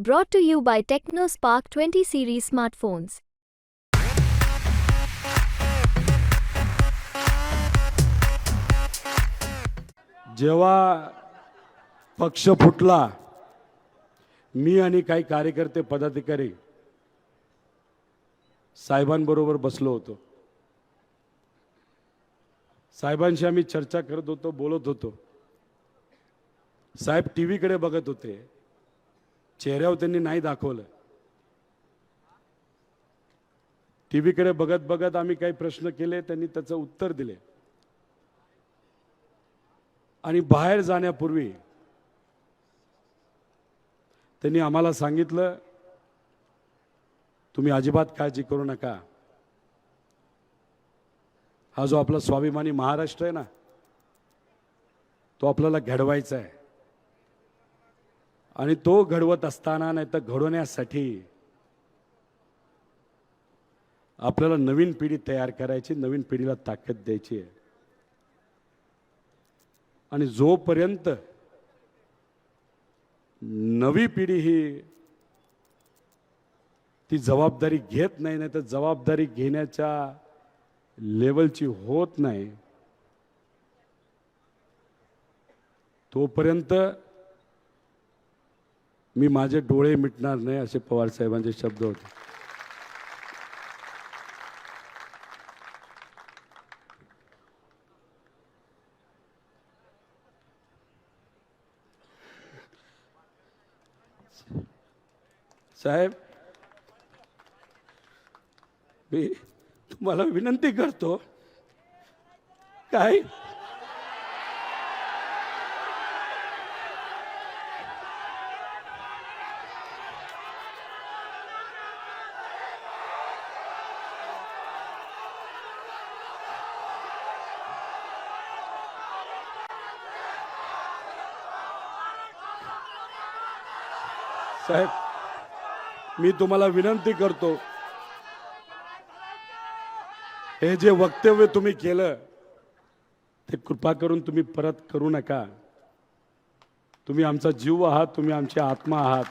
Brought to you by TechnoSpark 20 series smartphones. जेव्हा पक्ष फुटला मी आणि काही कार्यकर्ते पदाधिकारी साहेबांबरोबर बसलो होतो. साहेबांशी आम्ही चर्चा करत होतो बोलत होतो. साहेब टी व्हीकडे बघत होते. चेहऱ्यावर त्यांनी नाही दाखवलं. टी व्हीकडे बघत बघत आम्ही काही प्रश्न केले त्यांनी त्याचं उत्तर दिले. आणि बाहेर जाण्यापूर्वी त्यांनी आम्हाला सांगितलं तुम्ही अजिबात काळजी करू नका. हा जो आपला स्वाभिमानी महाराष्ट्र आहे ना तो आपल्याला घडवायचा आहे. आणि तो घडवत असताना नाही तर घडवण्यासाठी आपल्याला नवीन पिढी तयार करायची नवीन पिढीला ताकद द्यायची आहे. आणि जोपर्यंत नवी पिढी ही ती जबाबदारी घेत नाही नाही तर जबाबदारी घेण्याच्या लेवलची होत नाही तोपर्यंत मी माझे डोळे मिटणार नाही असे पवार साहेबांचे शब्द होते. साहेब मी तुम्हाला विनंती करतो काय साहेब मी तुम्हाला विनंती करतो. हे जे वक्तव्य तुम्ही केलं ते कृपा करून तुम्ही परत करू नका. तुम्ही आमचा जीव आहात तुम्ही आमची आत्मा आहात.